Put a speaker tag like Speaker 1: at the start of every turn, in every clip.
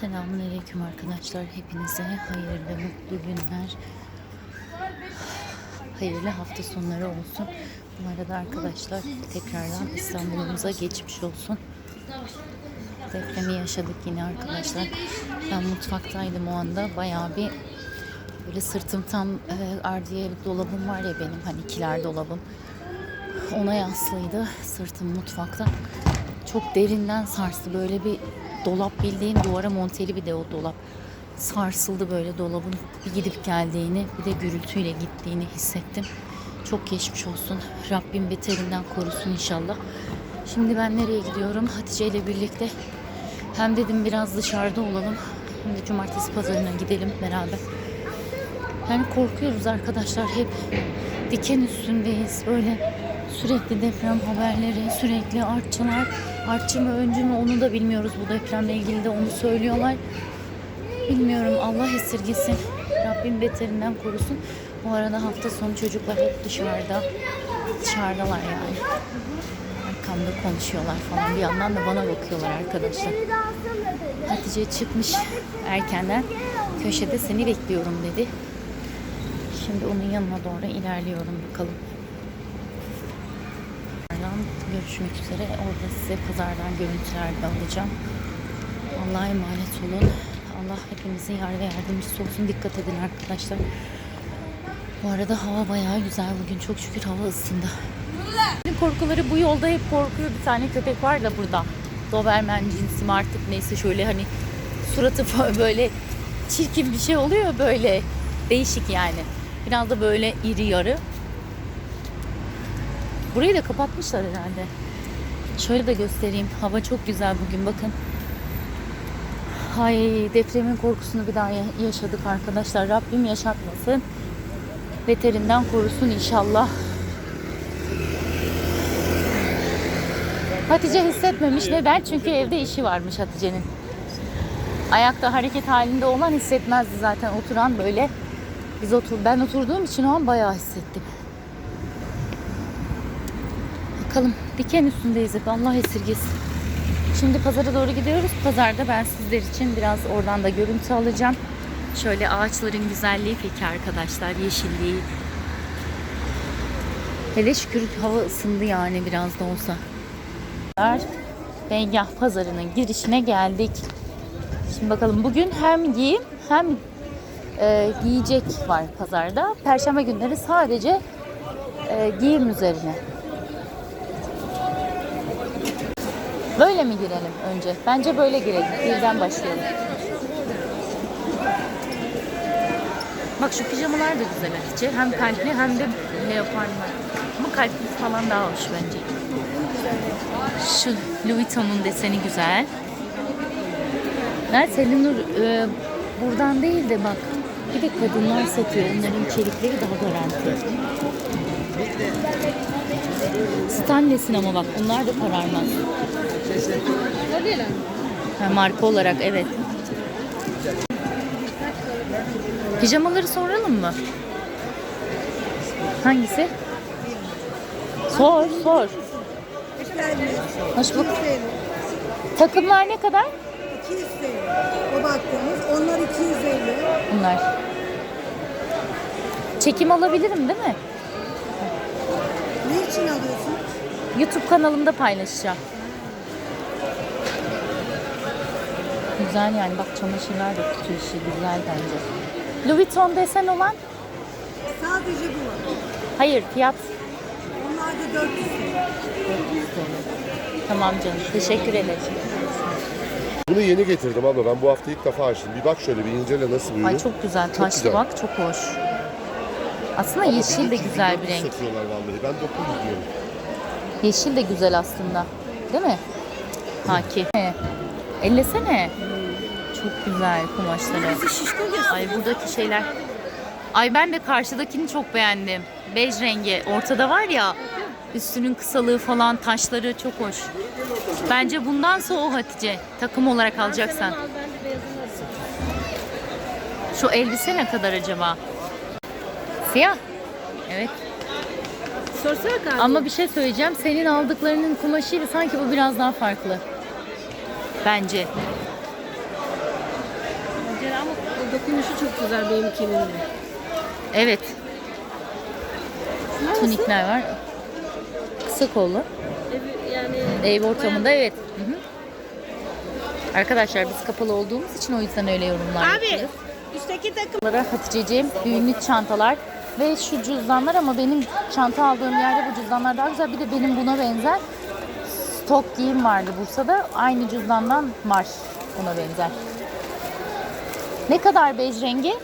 Speaker 1: Selamünaleyküm arkadaşlar. Hepinize hayırlı, mutlu günler. Hayırlı hafta sonları olsun. Bu arada arkadaşlar tekrardan İstanbul'umuza geçmiş olsun. Depremi yaşadık yine arkadaşlar. Ben mutfaktaydım o anda. Bayağı bir böyle sırtım tam e, ardiye dolabım var ya benim hani kiler dolabım. Ona yaslıydı sırtım mutfakta. Çok derinden sarstı. Böyle bir dolap bildiğin duvara monteli bir de o dolap. Sarsıldı böyle dolabın bir gidip geldiğini bir de gürültüyle gittiğini hissettim. Çok geçmiş olsun. Rabbim beterinden korusun inşallah. Şimdi ben nereye gidiyorum? Hatice ile birlikte hem dedim biraz dışarıda olalım hem de cumartesi pazarına gidelim beraber. Yani korkuyoruz arkadaşlar hep diken üstündeyiz böyle sürekli deprem haberleri sürekli artçılar. Artçı mı öncü mü onu da bilmiyoruz bu depremle ilgili de onu söylüyorlar. Bilmiyorum Allah esirgesin. Rabbim beterinden korusun. Bu arada hafta sonu çocuklar hep dışarıda dışarıdalar yani. Arkamda konuşuyorlar falan. Bir yandan da bana bakıyorlar arkadaşlar. Hatice çıkmış erkenden. Köşede seni bekliyorum dedi. Şimdi onun yanına doğru ilerliyorum bakalım. Pazardan Görüşmek üzere. Orada size pazardan görüntüler de alacağım. Allah'a emanet olun. Allah hepimizin yar ve yardımcısı olsun. Dikkat edin arkadaşlar. Bu arada hava bayağı güzel bugün. Çok şükür hava ısındı. Korkuları bu yolda hep korkuyor. Bir tane köpek var da burada. Doberman cinsi artık neyse şöyle hani suratı böyle çirkin bir şey oluyor böyle. Değişik yani. Biraz da böyle iri yarı. Burayı da kapatmışlar herhalde. Şöyle de göstereyim. Hava çok güzel bugün bakın. Hay depremin korkusunu bir daha ya- yaşadık arkadaşlar. Rabbim yaşatmasın. Beterinden korusun inşallah. Hatice hissetmemiş. Neden? Çünkü evde işi varmış Hatice'nin. Ayakta hareket halinde olan hissetmezdi zaten. Oturan böyle biz otur ben oturduğum için o an bayağı hissettim. Bakalım diken üstündeyiz hep Allah esirgesin. Şimdi pazara doğru gidiyoruz. Pazarda ben sizler için biraz oradan da görüntü alacağım. Şöyle ağaçların güzelliği peki arkadaşlar, yeşilliği. Hele şükür hava ısındı yani biraz da olsa. Beygah pazarının girişine geldik. Şimdi bakalım bugün hem giyim hem e, giyecek var pazarda. Perşembe günleri sadece e, giyim üzerine. Böyle mi girelim önce? Bence böyle girelim. Birden başlayalım. Bak şu pijamalar da güzel Hatice. Hem kalpli hem de leoparlı. Ama kalpli falan daha hoş bence. Şu Louis Vuitton'un deseni güzel. Nerede Selin Nur e, buradan değil de bak bir de kadınlar satıyor. Onların içerikleri daha garanti. Stanley'sin ama bak bunlar da kararmaz. Ha, marka olarak evet. Pijamaları soralım mı? Hangisi? Sor, sor. Hoş bak. Takımlar ne kadar?
Speaker 2: 200 TL. O baktığımız. Onlar 250.
Speaker 1: Bunlar. Çekim alabilirim değil mi?
Speaker 2: Ne için alıyorsun?
Speaker 1: YouTube kanalımda paylaşacağım. Güzel yani bak çamaşırlar da kutu işi güzel bence. Louis Vuitton desen olan?
Speaker 2: Sadece bu.
Speaker 1: Hayır fiyat
Speaker 2: Onlar da 400 TL.
Speaker 1: Tamam canım teşekkür ederim.
Speaker 3: Bunu yeni getirdim abla. Ben bu hafta ilk defa açtım. Bir bak şöyle bir incele nasıl bir ürün.
Speaker 1: Ay çok güzel
Speaker 3: Çok
Speaker 1: taşlı
Speaker 3: güzel.
Speaker 1: bak çok hoş. Aslında
Speaker 3: Ama
Speaker 1: yeşil de
Speaker 3: 1300
Speaker 1: güzel bir
Speaker 3: 1400
Speaker 1: renk.
Speaker 3: Satıyorlar vallahi. Ben 900 diyorum.
Speaker 1: Yeşil de güzel aslında. Değil mi? Haki. Ellesene. Çok güzel kumaşları. Ay buradaki şeyler. Ay ben de karşıdakini çok beğendim. Bej rengi. Ortada var ya. Üstünün kısalığı falan taşları çok hoş. Bence bundansa o Hatice. Takım olarak alacaksan. Şu elbise ne kadar acaba? Siyah. Evet.
Speaker 2: Sorsana kardeşim.
Speaker 1: Ama bir şey söyleyeceğim. Senin aldıklarının kumaşıyla sanki bu biraz daha farklı. Bence.
Speaker 4: ama o dokunuşu çok güzel benimkinin de.
Speaker 1: Evet. Tunikler var. Kısa kollu.
Speaker 4: Ev, yani
Speaker 1: Ev ortamında evet. Hı hı. Arkadaşlar biz kapalı olduğumuz için o yüzden öyle yorumlar
Speaker 4: Abi
Speaker 1: yapıyoruz.
Speaker 4: üstteki takım
Speaker 1: Bunlara Hatice'ciğim düğünlük çantalar ve şu cüzdanlar ama benim çanta aldığım yerde bu cüzdanlar daha güzel. Bir de benim buna benzer stok giyim vardı Bursa'da. Aynı cüzdandan var buna benzer. Ne kadar bej rengi?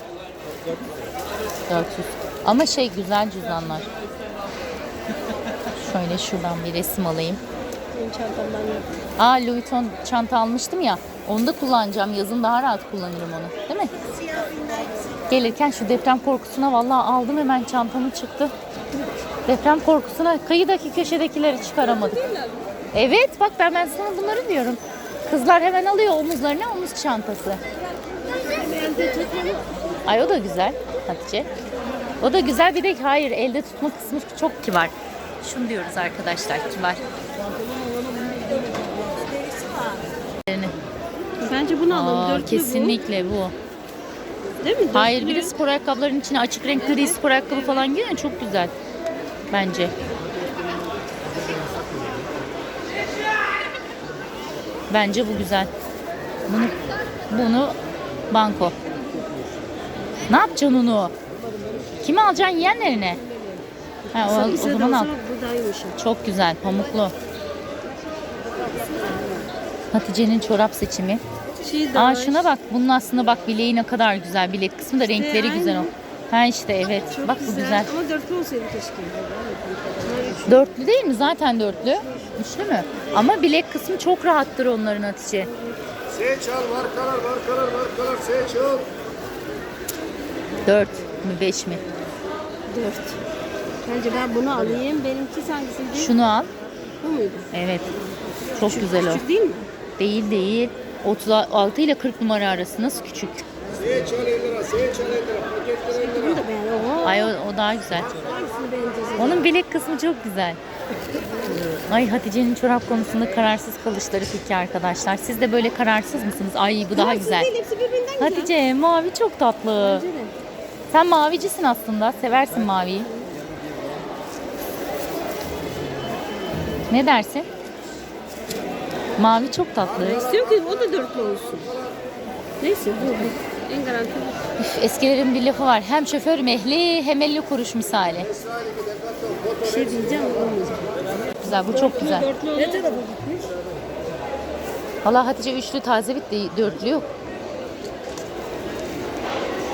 Speaker 1: 400. Ama şey güzel cüzdanlar. Şöyle şuradan bir resim alayım.
Speaker 4: benim çantamdan yok.
Speaker 1: Aa Louis Vuitton çanta almıştım ya. Onu da kullanacağım. Yazın daha rahat kullanırım onu. Değil mi? Gelirken şu deprem korkusuna vallahi aldım hemen çantamı çıktı. Deprem korkusuna kıyıdaki köşedekileri çıkaramadık. Evet bak ben, ben sana bunları diyorum. Kızlar hemen alıyor omuzlarına omuz çantası. Ay o da güzel Hatice. O da güzel bir de hayır elde tutma kısmı çok kibar. Şunu diyoruz arkadaşlar kibar.
Speaker 4: Bence bunu alalım.
Speaker 1: Aa,
Speaker 4: Dörtlü
Speaker 1: kesinlikle bu.
Speaker 4: Değil mi?
Speaker 1: Hayır bir de spor ayakkabıların içine açık renk gri spor ayakkabı falan giyiyor ya, çok güzel. Bence. Bence bu güzel. Bunu, bunu banko. Ne yapacaksın onu? Kime alacaksın yeğenlerine? Ha, o, o zaman al.
Speaker 4: Daha iyiymiş.
Speaker 1: Çok güzel, pamuklu. Hatice'nin çorap seçimi.
Speaker 4: Şey
Speaker 1: Aa şuna bak. Bunun aslında bak bileği ne kadar güzel. Bilek kısmı da renkleri
Speaker 4: aynı.
Speaker 1: güzel o. Ha işte evet.
Speaker 4: Çok
Speaker 1: bak bu güzel.
Speaker 4: Ama dörtlü olsaydı keşke.
Speaker 1: Dörtlü değil mi? Zaten dörtlü. Üçlü mü? Ama bilek kısmı çok rahattır onların Hatice.
Speaker 3: Seç al markalar markalar markalar seç al.
Speaker 1: Dört mü beş mi?
Speaker 4: Dört. Bence ben bunu alayım. Benimki hangisiydi?
Speaker 1: Şunu al.
Speaker 4: Bu muydu?
Speaker 1: Evet. Çok güzel o.
Speaker 4: Küçük değil mi?
Speaker 1: Değil değil. 36 ile 40 numara arası nasıl küçük?
Speaker 3: Seç al 50 lira seç al 50 lira paketler 50 lira.
Speaker 4: Bunu da beğendim. Oho.
Speaker 1: Ay o, o daha güzel. Onun bilek kısmı çok güzel. Ay Hatice'nin çorap konusunda kararsız kalışları peki arkadaşlar. Siz de böyle kararsız mısınız? Ay bu daha güzel. Hatice mavi çok tatlı. Sen mavicisin aslında. Seversin maviyi. Ne dersin? Mavi çok tatlı.
Speaker 4: İstiyorum ki o da dörtlü olsun. Neyse bu. bu. En garanti bu.
Speaker 1: Üf, eskilerin bir lafı var. Hem şoför mehli hem elli kuruş misali.
Speaker 4: Bir şey diyeceğim olmayacak.
Speaker 1: Güzel bu çok güzel.
Speaker 4: Dörtlü.
Speaker 2: Ne tarafa gitmiş?
Speaker 1: Valla Hatice üçlü taze bitti. Dörtlü yok.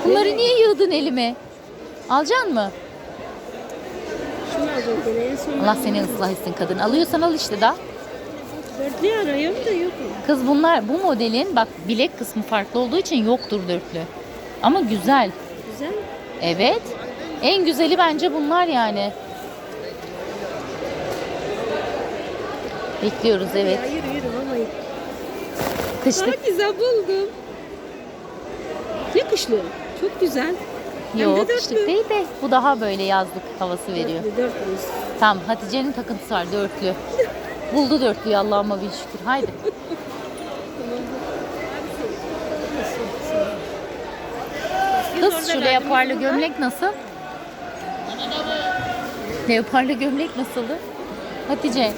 Speaker 1: Bunları niye yığdın elime? Alacaksın mı?
Speaker 4: Şunu alacağım gene en son.
Speaker 1: Allah seni ıslah etsin kadın. Alıyorsan al işte daha.
Speaker 4: Dörtlü arıyorum da yok?
Speaker 1: Kız bunlar bu modelin bak bilek kısmı farklı olduğu için yoktur dörtlü. Ama güzel.
Speaker 4: Güzel.
Speaker 1: Evet. En güzeli bence bunlar yani. Bekliyoruz evet.
Speaker 4: Ya yürü yürü vallahi.
Speaker 1: Kışlık
Speaker 4: Çok güzel buldum. Ne kışlı? Çok güzel.
Speaker 1: Yok kışlık değil de bu daha böyle yazlık havası veriyor.
Speaker 4: Dörtlü, dörtlü.
Speaker 1: Tamam Hatice'nin takıntısı var dörtlü. Buldu dörtlüyü Allah'ıma bir şükür. Haydi. Kız şu leoparlı gömlek nasıl? Leoparlı gömlek nasıldı? Hatice,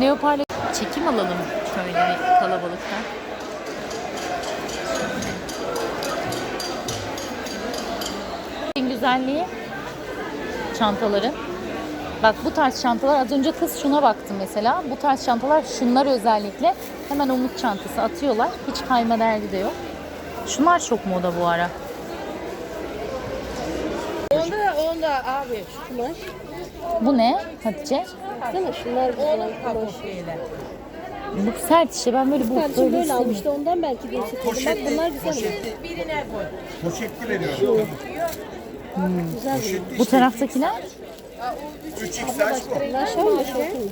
Speaker 1: leoparlı çekim alalım şöyle kalabalıktan. Güzelliği çantaların. Bak bu tarz çantalar az önce kız şuna baktı mesela. Bu tarz çantalar şunlar özellikle hemen omuz çantası atıyorlar. Hiç kayma derdi de yok. Şunlar çok moda bu ara.
Speaker 2: Onda onda abi şu kumaş.
Speaker 1: Bu ne Hatice?
Speaker 4: Baksana şunlar güzel. kumaş.
Speaker 1: Bu sert işte ben böyle bu
Speaker 4: Kardeşim
Speaker 1: böyle
Speaker 4: almıştı ondan belki de istedim. Bak bunlar güzel.
Speaker 3: Poşetli veriyorum.
Speaker 4: Güzel bunlar.
Speaker 1: Bu taraftakiler
Speaker 3: 3x
Speaker 4: Bunlar şey mi? Şey mi?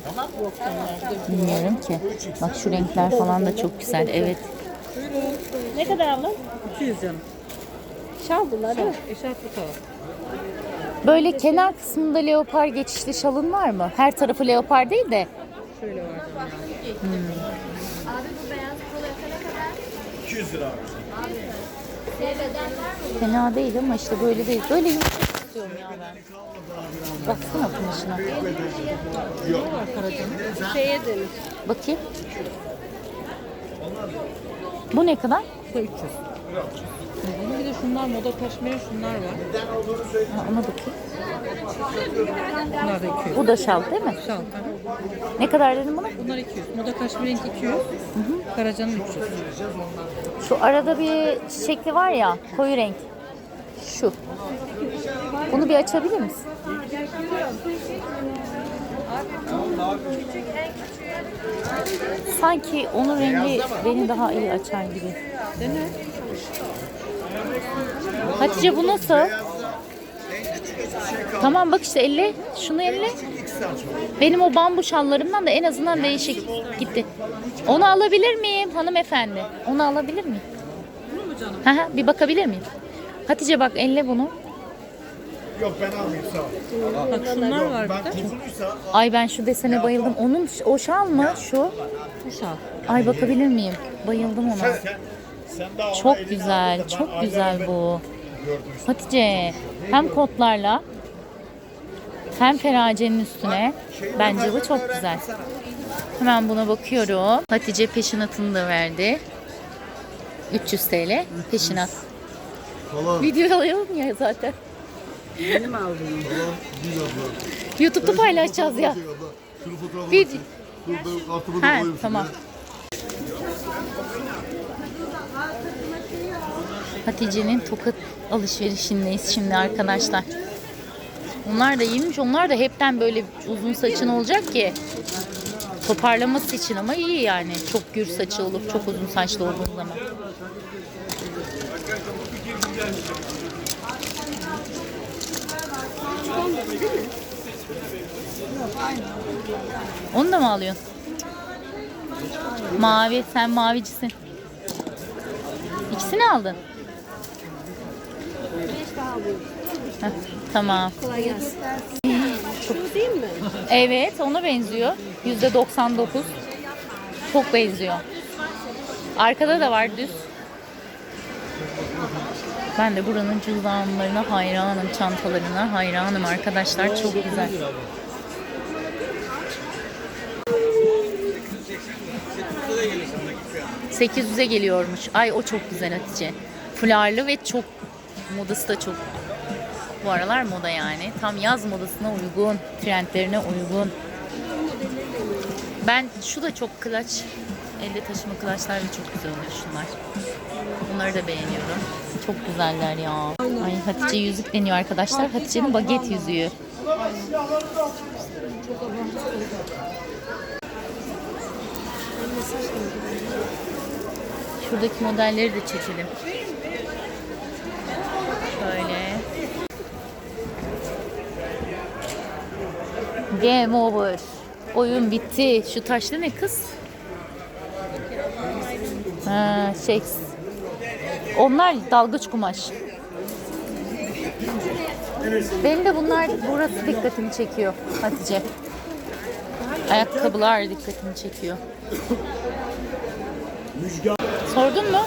Speaker 1: bilmiyorum ki. Bak şu renkler falan da çok güzel. Evet.
Speaker 4: Ne kadar abla?
Speaker 2: 200 canım.
Speaker 4: Şal bunlar değil mi?
Speaker 2: Eşarp bu taraf.
Speaker 1: Böyle kenar kısmında leopar geçişli şalın var mı? Her tarafı leopar değil de
Speaker 2: Şöyle var.
Speaker 3: 200 lira abi.
Speaker 1: Fena değil ama işte böyle değil. Böyle yumuşak istiyorum ya ben. Baksana kumaşına.
Speaker 4: Şeye denir.
Speaker 1: Bakayım. Bu ne kadar?
Speaker 5: Bir de şunlar moda kaşmiri şunlar var.
Speaker 1: Ha, ona bakayım.
Speaker 5: Bunlar da 200.
Speaker 1: Bu da şal değil mi?
Speaker 5: Şal.
Speaker 1: Ne kadar dedim buna?
Speaker 5: Bunlar 200. Moda kaşmirin 200. Karacanın 300.
Speaker 1: Şu arada bir çiçekli var ya koyu renk. Şu. Bunu bir açabilir misin? Sanki onun rengi beni daha iyi açar gibi.
Speaker 5: Dene.
Speaker 1: Hatice bu nasıl? Tamam bak işte elle. Şunu elle. Benim o bambu şallarımdan da en azından değişik gitti. Onu alabilir miyim hanımefendi? Onu alabilir miyim?
Speaker 5: Bunu mu canım?
Speaker 1: Hı hı, bir bakabilir miyim? Hatice bak elle bunu.
Speaker 6: Yok ben almayayım sağ ol.
Speaker 5: Bak şunlar var bir de.
Speaker 1: Ay ben şu desene bayıldım. Onun o şal mı şu?
Speaker 5: Bu şal.
Speaker 1: Ay bakabilir miyim? Bayıldım ona.
Speaker 6: sen, sen
Speaker 1: Çok güzel, çok güzel bu. Hatice hem kotlarla hem feracenin üstüne. Bence bu çok güzel. Hemen buna bakıyorum. Hatice peşinatını da verdi. 300 TL peşinat. Video alayım ya zaten.
Speaker 4: Benim
Speaker 3: abla.
Speaker 1: YouTube'da paylaşacağız ya. Bir- Ha tamam. Hatice'nin tokat alışverişindeyiz şimdi arkadaşlar. Onlar da iyiymiş. Onlar da hepten böyle uzun saçın olacak ki toparlaması için ama iyi yani. Çok gür saçı olup çok uzun saçlı olduğun zaman. Onu da mı alıyorsun? Mavi, sen mavicisin. İkisini aldın. Heh, tamam.
Speaker 4: Kolay gelsin. Şu değil mi?
Speaker 1: Evet, ona benziyor. Yüzde 99. Çok benziyor. Arkada da var düz. Ben de buranın cüzdanlarına hayranım, çantalarına hayranım arkadaşlar. Çok güzel. ...800'e geliyormuş. Ay o çok güzel Hatice. Fularlı ve çok... ...modası da çok... ...bu aralar moda yani. Tam yaz modasına uygun. Trendlerine uygun. Ben şu da çok klaç. Elle taşıma klaçlar da çok güzel oluyor şunlar. Bunları da beğeniyorum. Çok güzeller ya. Ay Hatice yüzük deniyor arkadaşlar. Hatice'nin baget yüzüğü. Şuradaki modelleri de çekelim. Şöyle. Game over. Oyun bitti. Şu taşlı ne kız? Ha, şey. Onlar dalgıç kumaş. Benim de bunlar burası dikkatimi çekiyor Hatice. Ayakkabılar dikkatimi çekiyor. Sordun mu?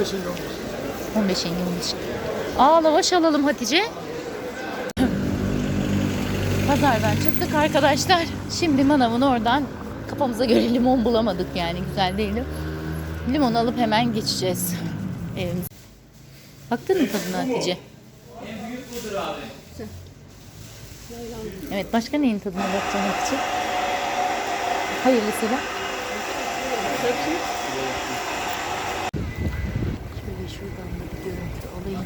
Speaker 6: On beşinci olmuş.
Speaker 1: 15 yenge 15. Aa lavaş alalım Hatice. Pazardan çıktık arkadaşlar. Şimdi manavın oradan kafamıza göre limon bulamadık yani güzel değildi. Limon alıp hemen geçeceğiz evimize. Baktın mı tadına Hatice? Evet başka neyin tadına bakacaksın Hatice? Hayırlısıyla. Şöyle şuradan da bir görüntü alayım.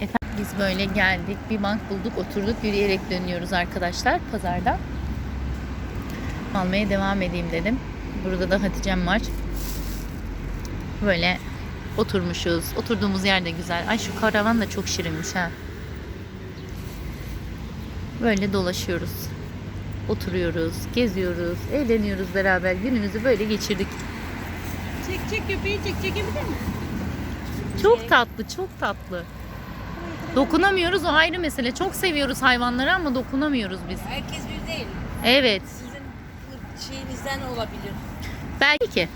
Speaker 1: Efendim biz böyle geldik. Bir bank bulduk, oturduk, yürüyerek dönüyoruz arkadaşlar pazardan. Almaya devam edeyim dedim. Burada da Hatice'm var. Böyle oturmuşuz. Oturduğumuz yer de güzel. Ay şu karavan da çok şirinmiş ha. Böyle dolaşıyoruz. Oturuyoruz, geziyoruz, eğleniyoruz beraber. Günümüzü böyle geçirdik.
Speaker 5: Çek çek köpeği çek çekebilir misin?
Speaker 1: Çok tatlı, çok tatlı. Dokunamıyoruz o ayrı mesele. Çok seviyoruz hayvanları ama dokunamıyoruz biz.
Speaker 4: Herkes bir değil.
Speaker 1: Evet.
Speaker 4: Sizin şeyinizden olabilir.
Speaker 1: Belki ki.